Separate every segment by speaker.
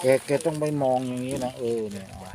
Speaker 1: แกแกต้องไปมองอย่างนี้นะเออเนี่ยอ๋อ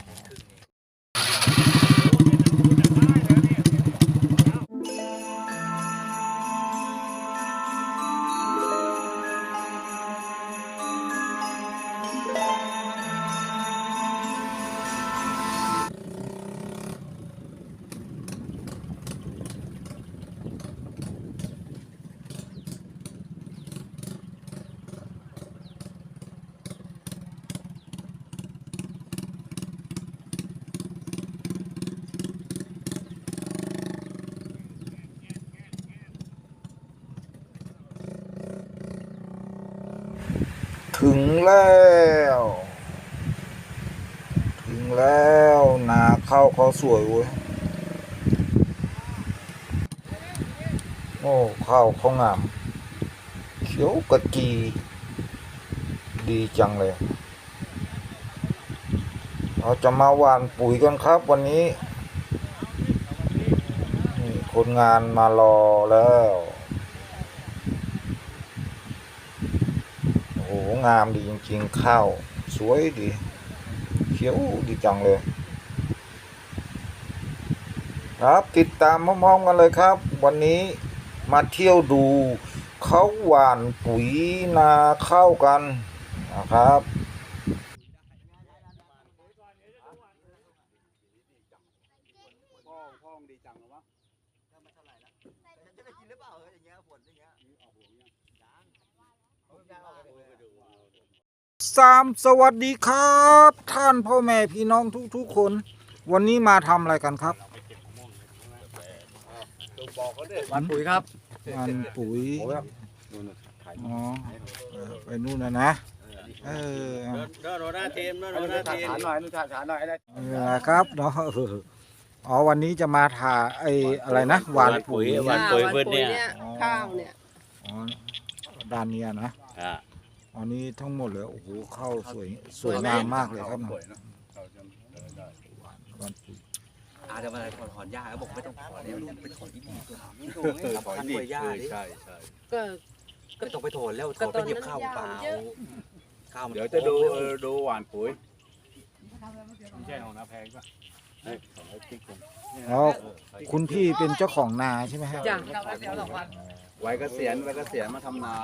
Speaker 1: ถึงแล้ว ถึงแล้วนาข้าวเขาสวยเว้ยโอ้ข้าวเขางาม เขียวกะจีดีจังเลย เราจะมาหว่านปุ๋ยกันครับวันนี้นี่คนงานมารอแล้ว โอ้โหงามดีจริงๆ ข้าว สวยดี เขียวดีจังเลย ครับติดตามพร้อมๆกันเลยครับ วันนี้มาเที่ยวดูเขาหว่านปุ๋ยนาข้าวกันนะครับ
Speaker 2: พ่อพ่อมึงดีจังเหรอวะ
Speaker 3: จะได้กินหรือเปล่าเอออย่างเงี้ยฝนอย่างเงี้ย
Speaker 2: ออกหัวยัง
Speaker 3: เอายางออกไปเลย
Speaker 1: สามสวัสดีครับ ท่านพ่อแม่พี่น้องทุกๆคน วันนี้มาทำอะไรกันครับ
Speaker 2: ตัวบอกเขาด้วย
Speaker 3: วันปุ๋ยครับ
Speaker 1: งานปุ๋ย
Speaker 2: นู่นน่ะถ่าย
Speaker 1: อ๋อเออไปนู่นนะนะเออ
Speaker 4: เดินเดินโรนาทีมเดิน
Speaker 2: เอา
Speaker 4: โร
Speaker 2: ดู
Speaker 4: นา
Speaker 2: ถ่าย
Speaker 4: ทีม
Speaker 2: ฐานหน่อยดูถ่ายฐานหน่อยได้
Speaker 1: เออครับเนาะเอออ๋อวันนี้จะมาถ่าไอ้อะไรนะหวานปุ๋ย
Speaker 4: หวานปุ๋ยเพื่อนเนี่ย
Speaker 5: ข้าวเนี่ย
Speaker 1: อ๋อด้านเนี้ยนะ
Speaker 4: อ่า
Speaker 1: อันนี้ทั้งหมดเลยโอ้โหเข้าสวยสวยงามมากเลยครับ
Speaker 2: สวยนะเราจะได้
Speaker 1: หวานปุ๋ย
Speaker 3: อาจะมาถอนถอนหญ้าเขาบอกไม่ต้องถอนแล้วลูกไปถอนที่นี่ก่อน
Speaker 2: ถอยดิใช่ใช่ใช่
Speaker 5: ก็
Speaker 3: ก็ต้องไปถอนแล้วถอนไปเหยียบข้าวเปล่าข้าวมัน
Speaker 2: เดี๋ยวจะดูเออดูหวานปุ๋ยไม่ใช่ของนาแพงป่ะเฮ้ยของไอ้ติ๊กผม
Speaker 1: แล้วคุณพี่เป็นเจ้าของนาใช่ไหมฮะ
Speaker 5: จ้ะ
Speaker 2: ไว้เกษียณไว้เกษียณมาทำนา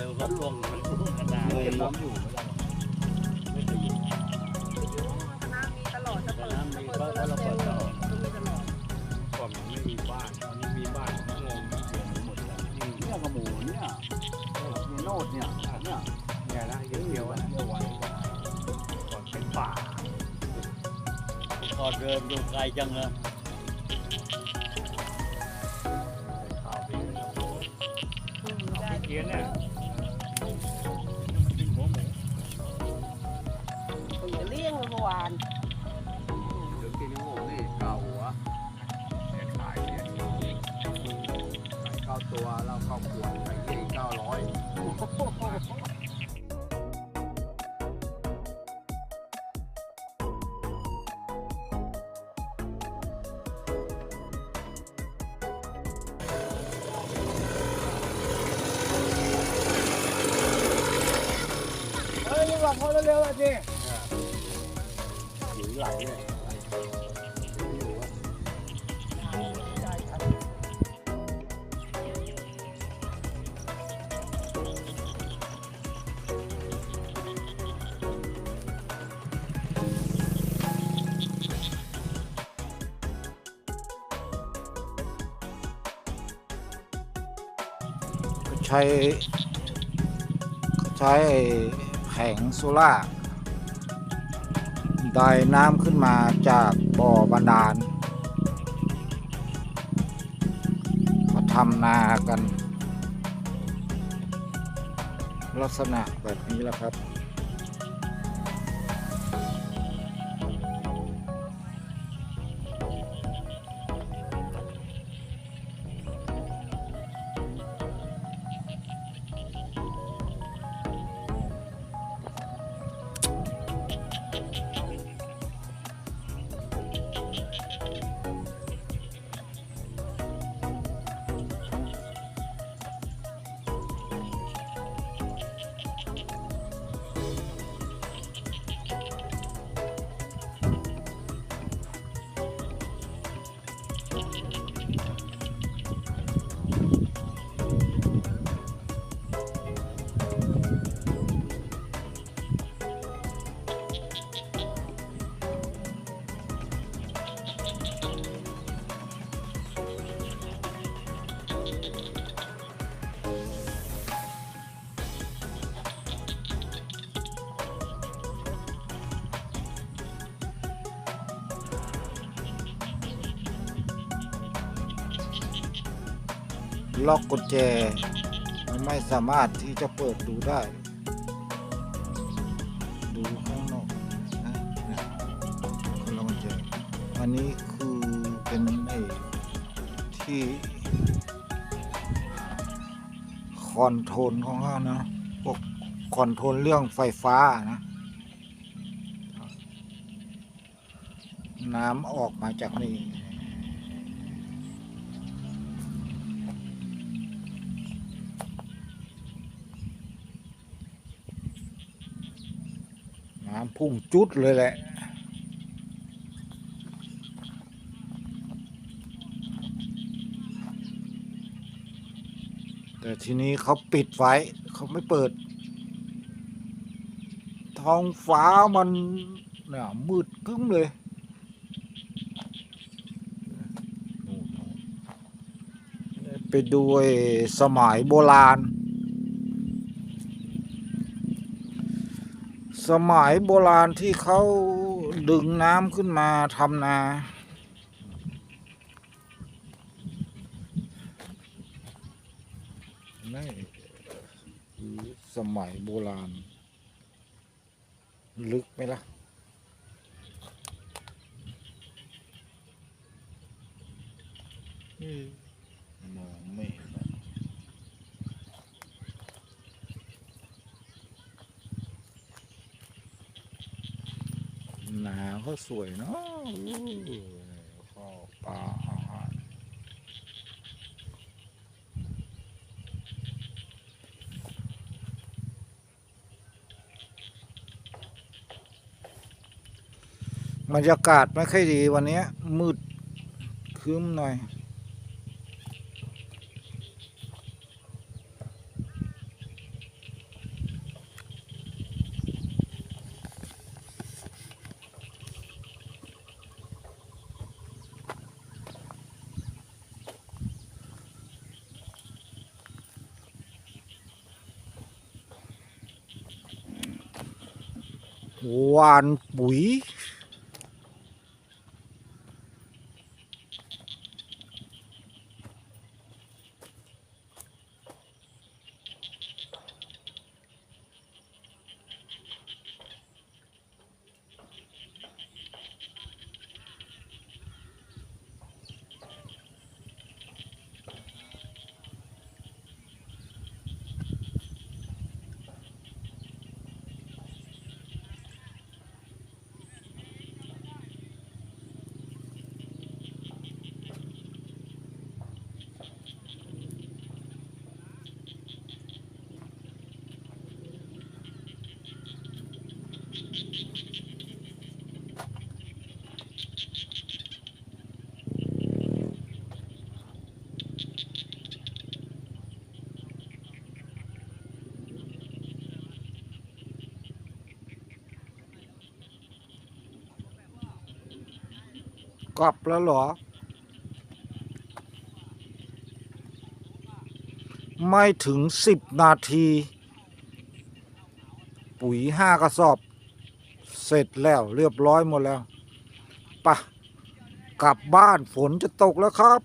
Speaker 4: เร็วก็ล่วงมันล่วงกระดาษ
Speaker 2: เก็บน้ำอยู่
Speaker 4: ไม่เคยยิง
Speaker 5: น้ำมีตลอดจะเปิดจะเปิด
Speaker 4: ก็เราเปิดตลอด
Speaker 5: มีตลอด
Speaker 2: ก่อนมันไม่มีบ้านตอนนี้มีบ้านงงเปลี่ยนหมดแล้วเนี่ยกระหมูเนี่ยมีโนดเนี่ยเนี่ยเนี่ยนะเยอะเดียวอะเยอะไว้ก่อนเป็นป่า
Speaker 4: พอเดินดูไกลจังเลย
Speaker 2: ข่าวดีเกียนเนี่ย
Speaker 5: วาน
Speaker 2: เดี๋ยวกินของผมนี่เก่าหัวเนี่ยขายเนี่ยขายเก้าตัวเราเก้าขวดขายเก้เก้าร้อย
Speaker 3: เฮ้ยหลับพอเร็วๆอะสิ
Speaker 2: หิว ไหลเนี่ย
Speaker 1: ใช้ ใช้แผงโซล่า ได้น้ำขึ้นมาจากบ่อบาดาลมาทำนากัน ลักษณะแบบนี้แหละครับ ล็อกกุญแจ มันไม่สามารถที่จะเปิดดูได้ ดูข้างนอกนะคนละกุญแจอันนี้คือเป็นไอ้ที่คอนโทรลของเขานะพวกคอนโทรลเรื่องไฟฟ้านะน้ำออกมาจากนี่ น้ำพุ่งจุดเลยแหละ แต่ทีนี้เขาปิดไว้เขาไม่เปิด ท้องฟ้ามันเนี่ยมืดกึ้งเลยไปดูสมัยโบราณ สมัยโบราณที่เขาดึงน้ำขึ้นมาทำนา นี่คือสมัยโบราณ ลึกไหมล่ะ อืมมองไม่เห็นอะ เขาสวยเนาะข้าวปลาอาหารบรรยากาศไม่ค่อยดีวันนี้มืดครึ้มหน่อย หวานปุ๋ย กลับแล้วเหรอ ไม่ถึงสิบนาที ปุ๋ยห้ากระสอบ เสร็จแล้วเรียบร้อยหมดแล้วปะกลับบ้านฝนจะตกแล้วครับ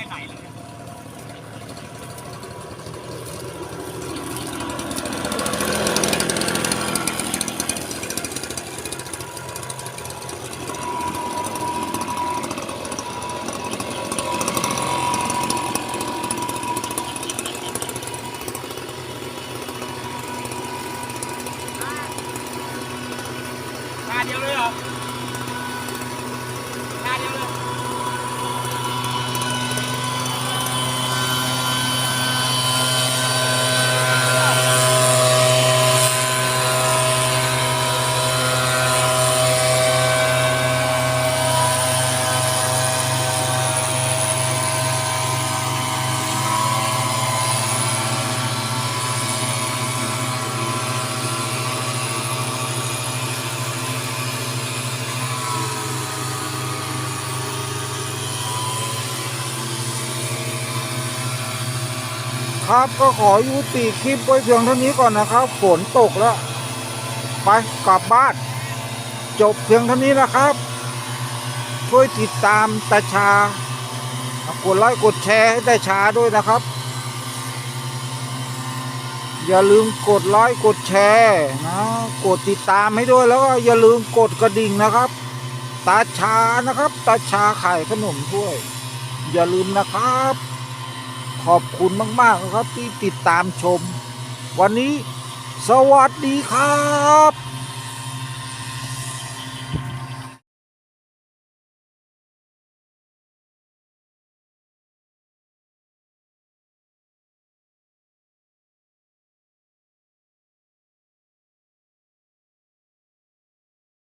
Speaker 1: ค่ไหนแล้ว ครับ ก็ขอยุติคลิปไว้เพียงเท่านี้ก่อนนะครับ ฝนตกแล้ว ไปกลับบ้าน จบเพียงเท่านี้นะครับ ช่วยติดตามตาชากดไลค์กดแชร์ให้ตาชาด้วยนะครับ อย่าลืมกดไลค์กดแชร์นะกดติดตามให้ด้วยแล้วก็อย่าลืมกดกระดิ่งนะครับ ตาชานะครับ ตาชาไขายขนมถ้วย อย่าลืมนะครับ ขอบคุณมาก ๆ นะครับที่ติดตามชม วันนี้สวัสดีครับ